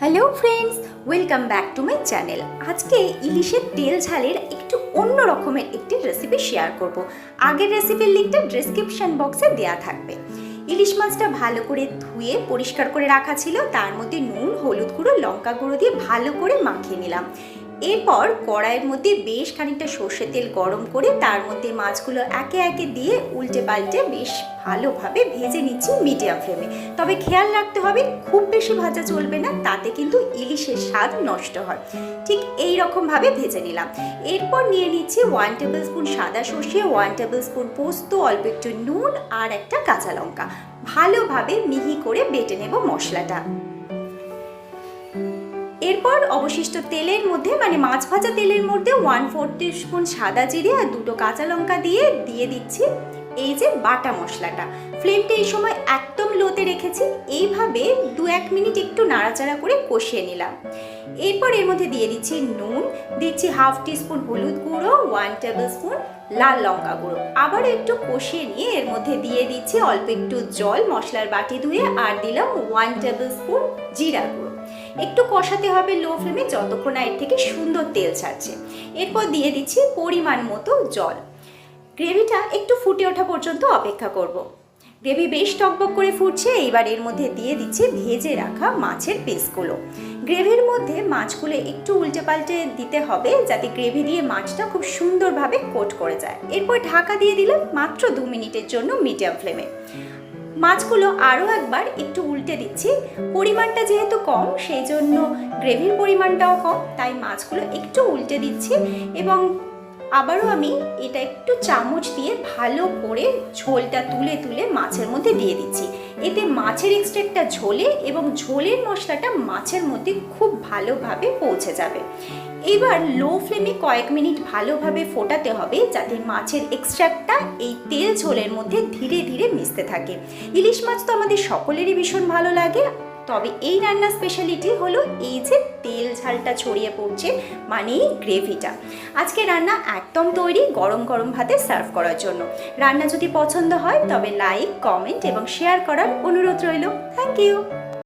Hello friends welcome back to my channel আজকে ইলিশের তেল ঝালের একটু অন্য রকমের একটি রেসিপি শেয়ার করব। আগের রেসিপির লিঙ্কটা ডিসক্রিপশন বক্সে দেওয়া থাকবে। ইলিশ মাছটা ভালো করে ধুয়ে পরিষ্কার করে রাখা ছিল। তার মধ্যে নুন, হলুদ গুঁড়ো, লঙ্কা গুঁড়ো দিয়ে ভালো করে মাখিয়ে নিলাম। এরপর কড়াইয়ের মধ্যে বেশ খানিকটা সর্ষে তেল গরম করে তার মধ্যে মাছগুলো একে একে দিয়ে উল্টে পাল্টে বেশ ভালোভাবে ভেজে নিচ্ছি মিডিয়াম ফ্লেমে। তবে খেয়াল রাখতে হবে, খুব বেশি ভাজা চলবে না, তাতে কিন্তু ইলিশের স্বাদ নষ্ট হয়। ঠিক এই রকমভাবে ভেজে নিলাম। এরপর নিয়ে নিচ্ছি ওয়ান টেবিল স্পুন সাদা সর্ষে ওয়ান টেবিল স্পুন পোস্ত, অল্প একটু নুন আর একটা কাঁচা লঙ্কা। ভালোভাবে মিহি করে বেটে নেব মশলাটা। এরপর অবশিষ্ট তেলের মধ্যে মানে মাছ ভাজা তেলের মধ্যে ওয়ান ফোর স্পুন সাদা জিরে আর দুটো কাঁচা লঙ্কা দিয়ে দিয়ে দিচ্ছি এই যে বাটা মশলাটা। ফ্লেমটা এই সময় একদম লোতে রেখেছি, এইভাবে দু এক মিনিট একটু নাড়াচাড়া করে কষিয়ে নিলাম। এরপর এর মধ্যে দিয়ে দিচ্ছি নুন, দিচ্ছি হাফ টিস্পুন হলুদ গুঁড়ো ওয়ান টেবিল স্পুন লাল লঙ্কা গুঁড়ো। আবার একটু কষিয়ে নিয়ে এর মধ্যে দিয়ে দিচ্ছি অল্প একটু জল, মশলার বাটি ধুয়ে, আর দিলাম ওয়ান টেবিল স্পুন জিরা গুঁড়ো। একটু কষাতে হবে লো ফ্লেমে যতক্ষণ না এর থেকে সুন্দর তেল ছাড়ছে। এরপর দিয়ে দিচ্ছি পরিমাণ মতো জল। গ্রেভিটা একটু ফুটে ওঠা পর্যন্ত অপেক্ষা করব। গ্রেভি বেশ টকবক করে ফুটছে, এইবার এর মধ্যে দিয়ে দিচ্ছি ভেজে রাখা মাছের পিসগুলো গ্রেভির মধ্যে মাছগুলো একটু উল্টে পাল্টে দিতে হবে যাতে গ্রেভি দিয়ে মাছটা খুব সুন্দরভাবে কোট করে যায়। এরপর ঢাকা দিয়ে দিলাম মাত্র দু মিনিটের জন্য মিডিয়াম ফ্লেমে মাছগুলো আরও একবার একটু উল্টে দিচ্ছি। পরিমাণটা যেহেতু কম, সেই জন্য গ্রেভির পরিমাণটাও কম, তাই মাছগুলো একটু উল্টে দিচ্ছি এবং আবারও আমি এটা একটু চামচ দিয়ে ভালো করে ঝোলটা তুলে তুলে মাছের মধ্যে দিয়ে দিচ্ছি। এতে মাছের এক্সট্রাক্টটা ঝোলে এবং ঝোলের মশলাটা মাছের মধ্যে খুব ভালোভাবে পৌঁছে যাবে। এবার লো ফ্লেমে কয়েক মিনিট ভালোভাবে ফোটাতে হবে যাতে মাছের এক্সট্রাক্টটা এই তেল ঝোলের মধ্যে ধীরে ধীরে মিশতে থাকে। ইলিশ মাছ তো আমাদের সকলেরই ভীষণ ভালো লাগে। তবে এই রান্নার স্পেশালিটি হলো এই যে তেল ঝালটা ছড়িয়ে পড়ছে মানে গ্রেভিটা আজকে রান্না একদম তৈরি গরম গরম ভাতে সার্ভ করার জন্য। রান্না যদি পছন্দ হয় তবে লাইক কমেন্ট এবং শেয়ার করার অনুরোধ রইল। Thank you